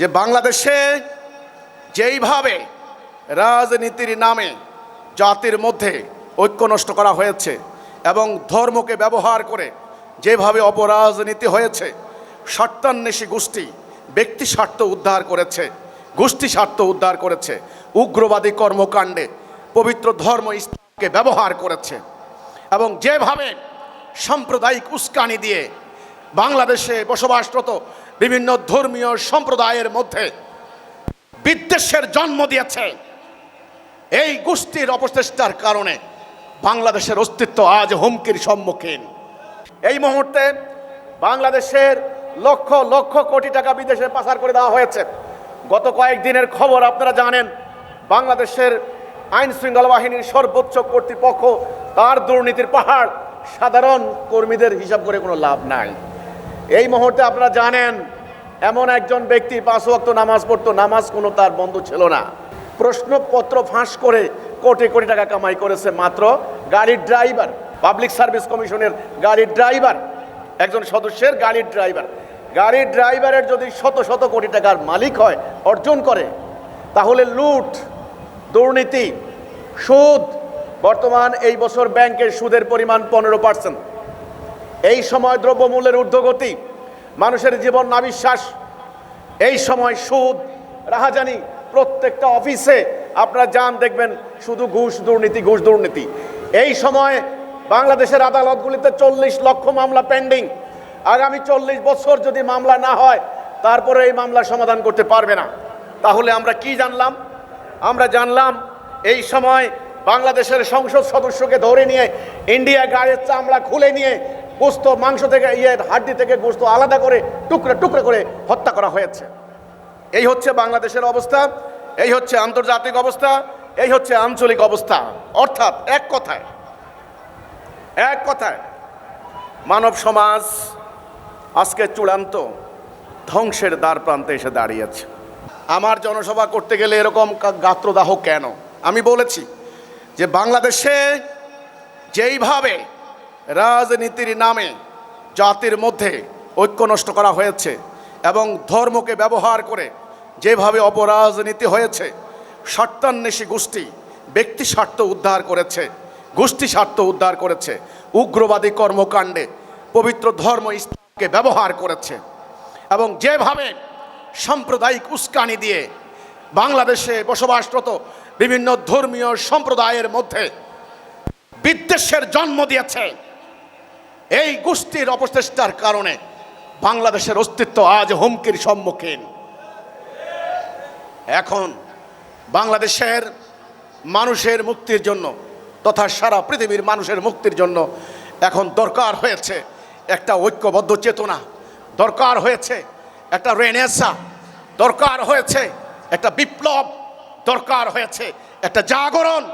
যে বাংলাদেশে যেইভাবে রাজনীতির নামে জাতির মধ্যে ঐক্য নষ্ট করা হয়েছে এবং ধর্মকে ব্যবহার করে যেভাবে অপরাজনীতি হয়েছে, স্বার্থান্বেষী গোষ্ঠী ব্যক্তি স্বার্থ উদ্ধার করেছে, গোষ্ঠী স্বার্থ উদ্ধার করেছে, উগ্রবাদী কর্মকাণ্ডে পবিত্র ধর্ম ইসলামকে ব্যবহার করেছে এবং যেভাবে সাম্প্রদায়িক উস্কানি দিয়ে বাংলাদেশে বসবাসরত বিভিন্ন ধর্মীয় সম্প্রদায়ের মধ্যে বিদ্বেষের জন্ম দিয়েছে। এই গোষ্ঠীর অপচেষ্টার কারণে বাংলাদেশের অস্তিত্ব আজ হুমকির সম্মুখীন। এই মুহূর্তে বাংলাদেশের লক্ষ লক্ষ কোটি টাকা বিদেশে পাচার করে দেওয়া হয়েছে। গত কয়েকদিনের খবর আপনারা জানেন, বাংলাদেশের আইন শৃঙ্খলা বাহিনীর সর্বোচ্চ কর্তৃপক্ষ তার দুর্নীতির পাহাড় সাধারণ কর্মীদের হিসাব করে কোনো লাভ নাই। এই মুহূর্তে আপনারা জানেন, এমন একজন ব্যক্তি পাঁচ ওয়াক্ত নামাজ পড়তো, নামাজ কোনো তার বন্ধ ছিল না। প্রশ্নপত্র ফাঁস করে কোটি কোটি টাকা কামাই করেছে মাত্র গাড়ির ড্রাইভার, পাবলিক সার্ভিস কমিশনের গাড়ির ড্রাইভার, একজন সদস্যের গাড়ির ড্রাইভার। গাড়ির ড্রাইভারের যদি শত শত কোটি টাকার মালিক হয়, অর্জন করে, তাহলে লুট, দুর্নীতি, সুদ, বর্তমান এই বছর ব্যাংকের সুদের পরিমাণ পনেরো পার্সেন্ট। এই সময় দ্রব্যমূল্যের ঊর্ধ্বগতি, মানুষের জীবন নাবিশ্বাস, এই সময় সুদ, রাহাজানি প্রত্যেকটা অফিসে আপনারা যান, দেখবেন শুধু ঘুষ দুর্নীতি ঘুষ দুর্নীতি। এই সময় বাংলাদেশের আদালতগুলিতে চল্লিশ লক্ষ মামলা পেন্ডিং। আগামী চল্লিশ বছর যদি মামলা না হয়, তারপরে এই মামলার সমাধান করতে পারবে না। তাহলে আমরা কি জানলাম? আমরা জানলাম এই সময় বাংলাদেশের সংসদ সদস্যকে ধরে নিয়ে, ইন্ডিয়া গায়ের চামড়া খুলে নিয়ে গোস্ত, মাংস থেকে ইয়ে হাড্ডি থেকে গোস্ত আলাদা করে, টুকরে টুকরে করে হত্যা করা হয়েছে। এই হচ্ছে বাংলাদেশের অবস্থা, এই হচ্ছে আন্তর্জাতিক অবস্থা, এই হচ্ছে আঞ্চলিক অবস্থা। অর্থাৎ এক কথায় এক কথায়, মানব সমাজ আজকে চূড়ান্ত ধ্বংসের দ্বার প্রান্তে এসে দাঁড়িয়েছে। আমার জনসভা করতে গেলে এরকম গাত্রদাহ কেন? আমি বলেছি যে বাংলাদেশে যেইভাবে রাজনীতির নামে জাতির মধ্যে ঐক্য নষ্ট করা হয়েছে এবং ধর্মকে ব্যবহার করে যেভাবে অপরাজনীতি হয়েছে, স্বার্থান্বেষী গোষ্ঠী ব্যক্তি স্বার্থ উদ্ধার করেছে, গোষ্ঠী স্বার্থ উদ্ধার করেছে, উগ্রবাদী কর্মকাণ্ডে পবিত্র ধর্ম ইসলামকে ব্যবহার করেছে এবং যেভাবে সাম্প্রদায়িক উস্কানি দিয়ে বাংলাদেশে বসবাসরত বিভিন্ন ধর্মীয় সম্প্রদায়ের মধ্যে বিদ্বেষের জন্ম দিয়েছে এই গোষ্ঠীর অপচেষ্টার কারণে বাংলাদেশের অস্তিত্ব আজ হুমকির সম্মুখীন। এখন বাংলাদেশের মানুষের মুক্তির জন্য তথা সারা পৃথিবীর মানুষের মুক্তির জন্য এখন দরকার হয়েছে একটা ঐক্যবদ্ধ চেতনা, দরকার হয়েছে একটা রেনেসা, দরকার হয়েছে একটা বিপ্লব, দরকার হয়েছে একটা জাগরণ।